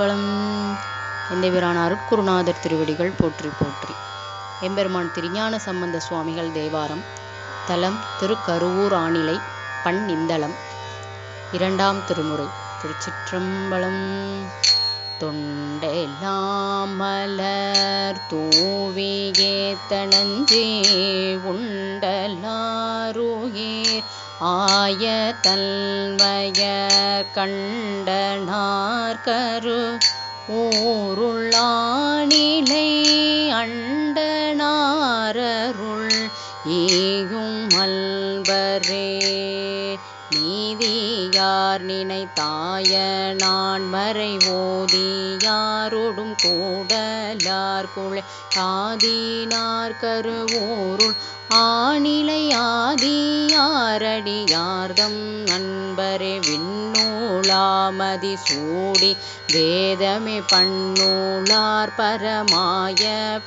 திருச்சிற்றம்பலம் எந்தவிரான அருட்குருநாதர் திருவடிகள் போற்றி போற்றி. எம்பெருமான் திருஞான சம்பந்த சுவாமிகள் தேவாரம். தலம் திருக்கருவூர் ஆணிலை பண் இந்தளம் இரண்டாம் திருமுறை. திருச்சிற்றம்பலம். தொண்டெல்லாம் மலர் தூவியே தனஞ்சே உண்டலாருயிர். ஆய தன்மய கண்டனார் கரு ஊருளானிலை அண்டனாரருள் ஈயும் நீதி யார் நினைத்தாய நான் மறை ஓதி யாரோடும் கூடலார் குழை காதினார் கருவூருள் ஆணிலை யார்தம் நண்பரே நூலாமதி சூடி வேதமே பண்ணூலார் பரமாய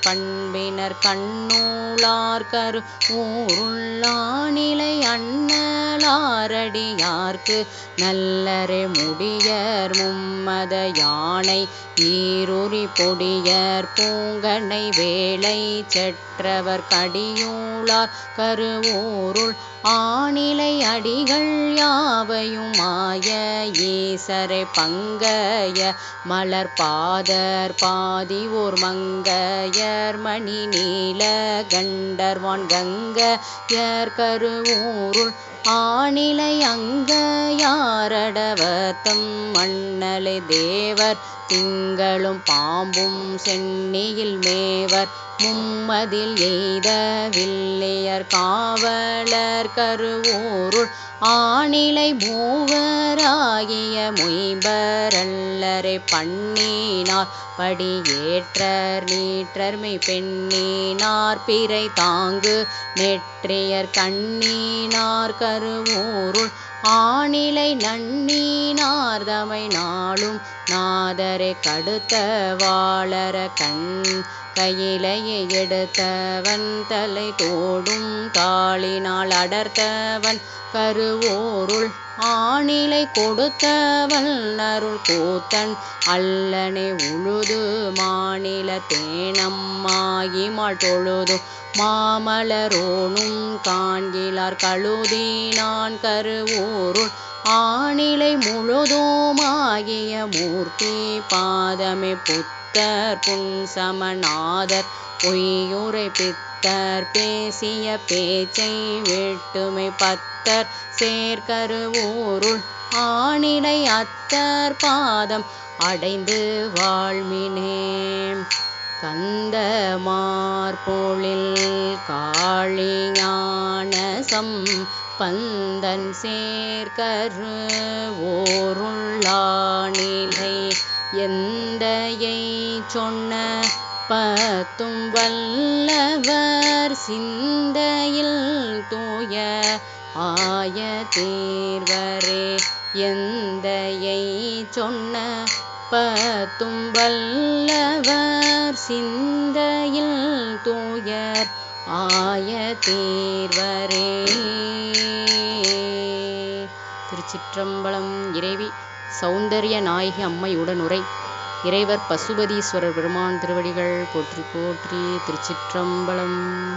பண்பினர் கண்ணூளார் கரு ஊருள்ளானிலை அண்ணலாரடியார்க்கு நல்லரே முடியர் மும்மத யானை ஈருறி பொடியர் பூங்கனை வேலை செற்றவர் கடியூளார் கருவூருள் ஆணிலை அடிகள் யாவையுமாய ஈசரை பங்கய மலர் பாதர் பாதி ஓர் மங்கையர் மணி நீல கண்டர்வான் கங்கயர் கருவூருள் ஆணிலை அங்க யாரடவத்தம் மண்ணலை தேவர் திங்களும் பாம்பும் சென்னியில் மேவர். மும்மதில் எய்த வில்லையர் காவலர் கருவூருள் ஆணிலை மூவராகிய மொய்பரல்லரை பண்ணினார். படியேற்றர் நீற்றர்மை பெண்ணினார். பிறை தாங்கு நெற்றியர் கண்ணினார். கருவூருள் ஆணிலை நன்னீனார்தமை நாளும் நாதரை கடுத்த வாழற கண் கையிலையை எடுத்தவன் தலை தோடும் காளினால் அடர்த்தவன் கருவோருள் ஆணிலை கொடுத்தவன் அருள் கூத்தன் அல்லனை உழுது மாநில தேனம்மாயிமாள் தொழுது மாமலரோனும் காண்கிலார் கழுதி நான் கருவூருள் ஆணிலை முழுதுமாகிய மூர்த்தி பாதமே புத்தர் புன்சமநாதர் பொய்யுரை பித்தர் பேசிய பேச்சை வெட்டுமை பத்தர் சேர்கருவூருள் ஆணிலை அத்தர் பாதம் அடைந்து வாழ்மினேன் கந்த மார்பொழில் காளிஞானசம் பந்தன் சேர்கரு ஓருள்ளானிலை எந்தையை சொன்ன பத்தும் வல்லவர் சிந்தையில் தூய ஆய தீர்வரே எந்தையை சொன்ன பத்தும் வல்லவர் சிந்தையில் தூயர் ஆய தேர்வரே. திருச்சிற்றம்பலம் இறைவி சௌந்தரிய நாயகி அம்மையுடன் உரை இறைவர் பசுபதீஸ்வரர் பெருமான் திருவடிகள் போற்றி போற்றி திருச்சிற்றம்பலம்.